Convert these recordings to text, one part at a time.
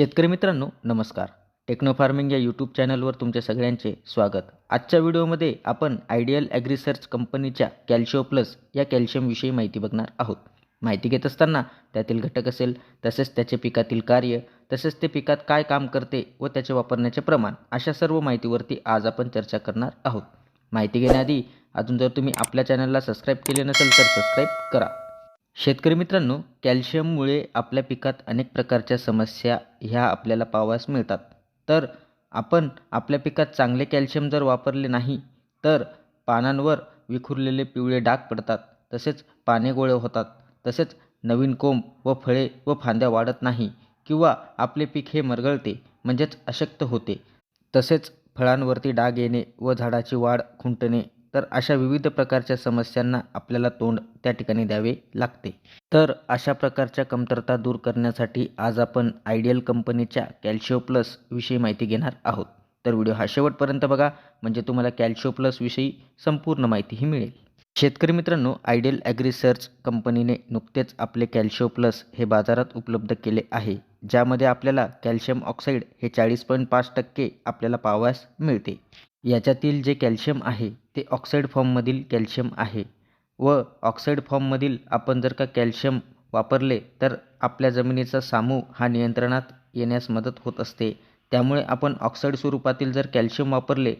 शेतकरी मित्रांनो नमस्कार. टेक्नो फार्मिंग या यूट्यूब चॅनलवर तुमच्या सगळ्यांचे स्वागत. आजच्या व्हिडिओमध्ये आपण आयडियल ॲग्रिसर्च कंपनीच्या कॅल्शिओ प्लस या कॅल्शियमविषयी माहिती बघणार आहोत. माहिती घेत असताना त्यातील घटक असेल तसेच त्याचे पिकातील कार्य तसेच ते पिकात काय काम करते व त्याचे वापरण्याचे प्रमाण अशा सर्व माहितीवरती आज आपण चर्चा करणार आहोत. माहिती घेण्याआधी अजून जर तुम्ही आपल्या चॅनलला सबस्क्राईब केले नसेल तर सबस्क्राईब करा. शेतकरी मित्रांनो कॅल्शियममुळे आपल्या पिकात अनेक प्रकारच्या समस्या ह्या आपल्याला पाहावयास मिळतात. तर आपण आपल्या पिकात चांगले कॅल्शियम जर वापरले नाही तर पानांवर विखुरलेले पिवळे डाग पडतात तसेच पाने गोळे होतात तसेच नवीन कोंब व फळे व फांद्या वाढत नाही किंवा आपले पीक हे मरगळते म्हणजेच अशक्त होते. तसेच फळांवरती डाग येणे व झाडाची वाढ खुंटणे तर अशा विविध प्रकारच्या समस्यांना आपल्याला तोंड त्या ठिकाणी द्यावे लागते. तर अशा प्रकारच्या कमतरता दूर करण्यासाठी आज आपण आयडियल कंपनीच्या कॅल्शिओ प्लस विषयी माहिती घेणार आहोत. तर व्हिडिओ हा शेवटपर्यंत बघा म्हणजे तुम्हाला कॅल्शिओ प्लस विषयी संपूर्ण माहितीही मिळेल. शेतकरी मित्रांनो आयडियल ॲग्रिसर्च कंपनीने नुकतेच आपले कॅल्शिओ प्लस हे बाजारात उपलब्ध केले आहे ज्यामध्ये आपल्याला कॅल्शियम ऑक्साईड हे चाळीस पॉईंट पाच टक्के आपल्याला पाहावयास मिळते. याच्यातील जे कॅल्शियम आहे ते ऑक्साईड फॉर्ममधील कॅल्शियम आहे. व ऑक्साईड फॉर्ममधील आपण जर का कॅल्शियम वापरले तर आपल्या जमिनीचा सामू हा नियंत्रणात येण्यास मदत होत असते. त्यामुळे आपण ऑक्साईड स्वरूपातील जर कॅल्शियम वापरले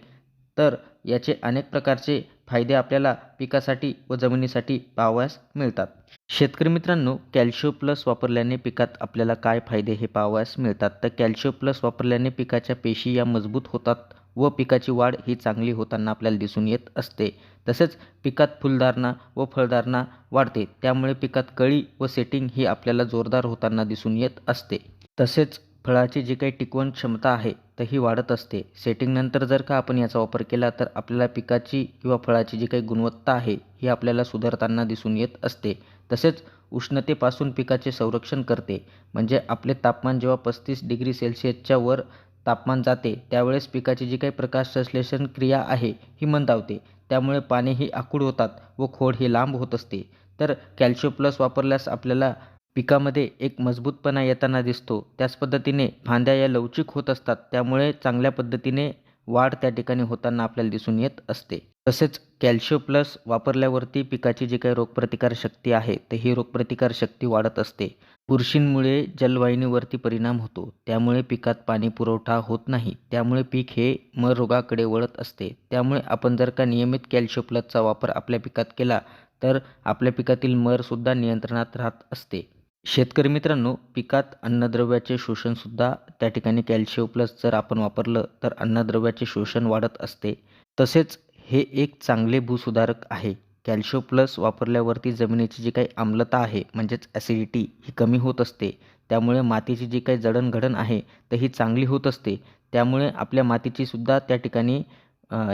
तर याचे अनेक प्रकारचे फायदे आपल्याला पिकासाठी व जमिनीसाठी पाहावयास मिळतात. शेतकरी मित्रांनो कॅल्शियो प्लस वापरल्याने पिकात आपल्याला काय फायदे हे पाहावयास मिळतात? तर कॅल्शियो प्लस वापरल्याने पिकाच्या पेशी या मजबूत होतात व पिकाची वाढ ही चांगली होताना आपल्याला दिसून येत असते. तसेच पिकात फुलधारणा व फळधारणा वाढते. त्यामुळे पिकात कळी व सेटिंग ही आपल्याला जोरदार होताना दिसून येत असते. तसेच फळाची जी काही टिकवण क्षमता आहे तर ही वाढत असते. सेटिंगनंतर जर का आपण याचा वापर केला तर आपल्याला पिकाची किंवा फळाची जी काही गुणवत्ता आहे ही आपल्याला सुधारताना दिसून येत असते. तसेच उष्णतेपासून पिकाचे संरक्षण करते. म्हणजे आपले तापमान जेव्हा पस्तीस डिग्री सेल्सिअसच्या वर तापमान जाते त्यावेळेस पिकाची जी काही प्रकाश संश्लेषण क्रिया आहे ही मंदावते. त्यामुळे पाने ही आखूड होतात व खोड ही लांब होत असते. तर कॅल्शियो प्लस वापरल्यास आपल्याला पिकामध्ये एक मजबूतपणा येताना दिसतो. त्याच पद्धतीने फांद्या या लवचिक होत असतात. त्यामुळे चांगल्या पद्धतीने वाढ त्या ठिकाणी होताना आपल्याला दिसून येत असते. तसेच कॅल्शियो प्लस वापरल्यावरती पिकाची जी काही रोगप्रतिकार शक्ती आहे तर ही रोगप्रतिकार शक्ती वाढत असते. बुरशींमुळे जलवाहिनीवरती परिणाम होतो. त्यामुळे पिकात पाणी पुरवठा होत नाही. त्यामुळे पीक हे मर रोगाकडे वळत असते. त्यामुळे आपण जर का नियमित कॅल्शियो प्लसचा वापर आपल्या पिकात केला तर आपल्या पिकातील मरसुद्धा नियंत्रणात राहत असते. शेतकरी मित्रांनो पिकात अन्नद्रव्याचे शोषणसुद्धा त्या ठिकाणी कॅल्शियम प्लस जर आपण वापरलं तर अन्नद्रव्याचे शोषण वाढत असते. तसेच हे एक चांगले भूसुधारक आहे. कॅल्शियम प्लस वापरल्यावरती जमिनीची जी काही आम्लता आहे म्हणजेच ॲसिडिटी ही कमी होत असते. त्यामुळे मातीची जी काही जडणघडण आहे तर ही चांगली होत असते. त्यामुळे आपल्या मातीची सुद्धा त्या ठिकाणी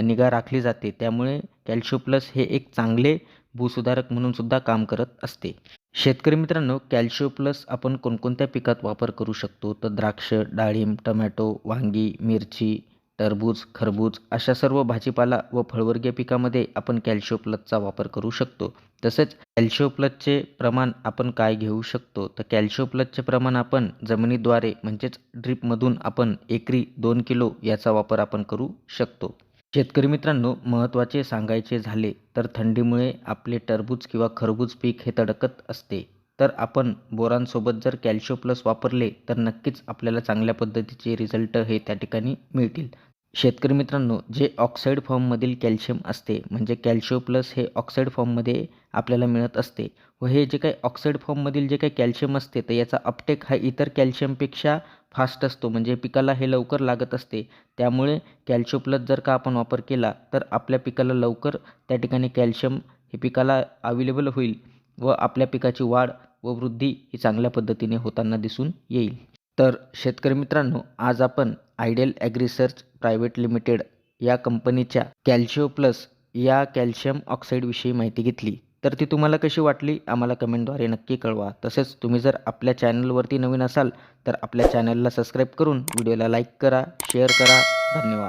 निगा राखली जाते. त्यामुळे कॅल्शियम प्लस हे एक चांगले भूसुधारक म्हणून सुद्धा काम करत असते. शेतकरी मित्रांनो कॅल्शियो प्लस आपण कोणकोणत्या पिकात वापर करू शकतो? तर द्राक्ष डाळिंब टमॅटो वांगी मिरची टरबूज खरबूज अशा सर्व भाजीपाला व फळवर्गीय पिकामध्ये आपण कॅल्शियो प्लसचा वापर करू शकतो. तसेच कॅल्शियो प्लसचे प्रमाण आपण काय घेऊ शकतो? तर कॅल्शियो प्लसचे प्रमाण आपण जमिनीद्वारे म्हणजेच ड्रीपमधून आपण एकरी दोन किलो याचा वापर आपण करू शकतो. शेतकरी मित्रांनो महत्त्वाचे सांगायचे झाले तर थंडीमुळे आपले टरबूज किंवा खरबूज पीक हे तडकत असते. तर आपण बोरांसोबत जर कॅल्शियो प्लस वापरले तर नक्कीच आपल्याला चांगल्या पद्धतीचे रिझल्ट हे त्या ठिकाणी मिळतील. शेतकरी मित्रांनो जे ऑक्साईड फॉर्ममधील कॅल्शियम असते म्हणजे कॅल्शियो प्लस हे ऑक्साईड फॉर्ममध्ये आपल्याला मिळत असते. व हे जे काही ऑक्साईड फॉर्ममधील जे काही कॅल्शियम असते तर याचा अपटेक हा इतर कॅल्शियमपेक्षा फास्ट असतो म्हणजे पिकाला हे लवकर लागत असते. त्यामुळे कॅल्शियो प्लस जर का आपण वापर केला तर आपल्या पिकाला लवकर त्या ठिकाणी कॅल्शियम हे पिकाला अवेलेबल होईल व आपल्या पिकाची वाढ व वृद्धी ही चांगल्या पद्धतीने होताना दिसून येईल. तर शेतकरी मित्रांनो आज आपण आयडियल ॲग्रिसर्च प्रायव्हेट लिमिटेड या कंपनीच्या कॅल्शिओ प्लस या कॅल्शियम ऑक्साईडविषयी माहिती घेतली. तर ती तुम्हाला कशी वाटली? आम्हाला कमेंटद्वारे नक्की कळवा. तसेच तुम्ही जर आपल्या चॅनलवरती नवीन असाल तर आपल्या चॅनलला सबस्क्राईब करून व्हिडिओला लाईक करा शेअर करा. धन्यवाद.